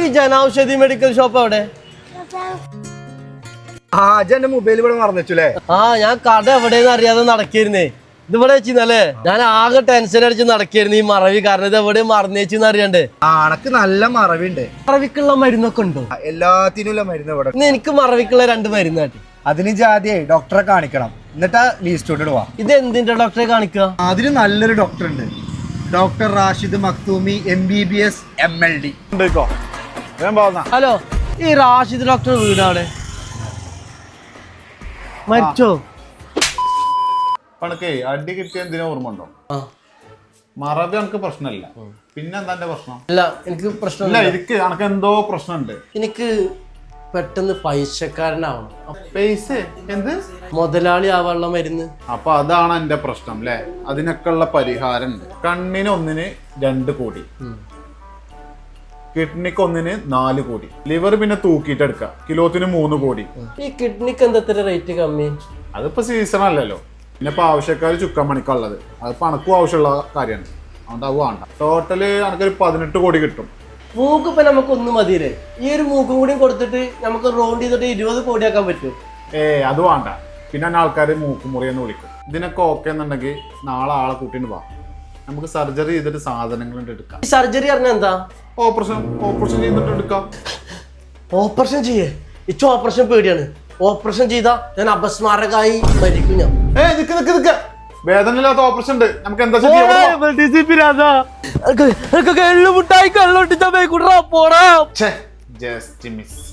ഈ Jan Aushadhi medical shop അവിടെ? ആ അജ എന്റെ മൊബൈൽ ഇവിടെ മറന്നുവെച്ചുല്ലേ ആ ഞാൻ കട എവിടെയെന്ന് അറിയാതെ നടക്കിയിരുന്നേ ഇത് ഇവിടെ വെച്ചിന്നല്ലേ ഞാൻ ആകെ ടെൻഷൻ അടിച്ച് നടക്കായിരുന്നു ഈ മറവി. കാരണം ഇത് എവിടെ മറന്നേച്ചെന്ന് അറിയണ്ടേ? ആ അണക്ക് നല്ല മറവിണ്ട്. മറവിക്കുള്ള മരുന്നൊക്കെ ഉണ്ടോ? എല്ലാത്തിനുള്ള മരുന്ന് ഇവിടെ. ഇന്ന് എനിക്ക് മറവിക്കുള്ള രണ്ട് മരുന്ന് കാട്ടി. അതിന് ജാതിയെ ഡോക്ടറെ കാണിക്കണം. എന്നിട്ടാ ലീസ്റ്റോട്ട് പോവാ. ഇത് എന്തിന്റെ ഡോക്ടറെ കാണിക്കുക അതിന് നല്ലൊരു ഡോക്ടർ ഉണ്ട്. Doctor Rashid Makhdoomi M B B S M L D hello. ഈ റാഷിദ് ഡോക്ടർ വീടാണ്. മരിച്ചോ? പണക്കേ അടി കിട്ടിയ എന്തിനാ ഓർമ്മ ഉണ്ടോ? മറവി എനിക്ക് പ്രശ്നമില്ല പിന്നെ എന്താ എന്റെ പ്രശ്നം? അല്ല എനിക്ക് പ്രശ്നമില്ല. എനിക്ക് എനക്ക് എന്തോ പ്രശ്നമുണ്ട് എനിക്ക് പെട്ടെന്ന് പൈസക്കാരനാവണം. പൈസ? എന്ത്? മുതലാളി ആവാനുള്ള മരുന്ന്. അപ്പൊ അതാണ് എന്റെ പ്രശ്നം അല്ലേ അതിനൊക്കെ ഉള്ള പരിഹാരം ഉണ്ട് കണ്ണിന് ഒന്നിന് രണ്ട് കോടി. കിഡ്നിക്ക് ഒന്നിന് നാല് കോടി. ലിവർ പിന്നെ തൂക്കിയിട്ട് എടുക്കാം. കിലോത്തിന് മൂന്ന് കോടി. ഈ കിഡ്നിക്ക് എന്താ റേറ്റ് കമ്മി? അതിപ്പോ സീസൺ അല്ലല്ലോ. പിന്നെ ഇപ്പൊ ആവശ്യക്കാർ ചുക്കാൻ മണിക്കുള്ളത് അതിപ്പോ അണക്കും ആവശ്യമുള്ള കാര്യമാണ്. അതുകൊണ്ട് അത് വേണ്ട. ടോട്ടൽ എനിക്കൊരു പതിനെട്ട് കോടി കിട്ടും. മൂക്ക് ഇപ്പൊ നമുക്ക് ഒന്നും മതിയില്ലേ? ഈ ഒരു മൂക്കും കൂടി കൊടുത്തിട്ട് നമുക്ക് റൗണ്ട് ചെയ്തിട്ട് ഇരുപത് കോടി ആക്കാൻ പറ്റും ഏ അത് വേണ്ട. പിന്നെ ആൾക്കാർ മൂക്കുമുറി എന്ന് വിളിക്കും. ഇതിനൊക്കെ ഓക്കെ എന്നുണ്ടെങ്കിൽ നാളെ ആളെ കൂട്ടിന് വാ. നമുക്ക് സർജറി ചെയ്തിട്ട് സാധനങ്ങൾ എടുക്കാം. ഈ സർജറി പറഞ്ഞാൽ എന്താ? ഓപ്പറേഷൻ ഓപ്പറേഷൻ ചെയ്തിട്ട് എടുക്കാം. ഓപ്പറേഷൻ ചെയ്യേ. ഇച്ച ഓപ്പറേഷൻ പേടിയാണ്. ഓപ്പറേഷൻ ചെയ്താ ഞാൻ അപസ്മാരകായി മരിക്കും ഞാൻ. ഏ നിക്ക് നിക്ക് നിക്ക്. വേദനയില്ലാത്ത ഓപ്പറേഷൻ ഉണ്ട്. നമുക്ക് എന്താ ചെയ്യാ? എള്ളുമുട്ടായി കള്ളൊട്ടിച്ച പോടാ ജസ്റ്റ് മിസ്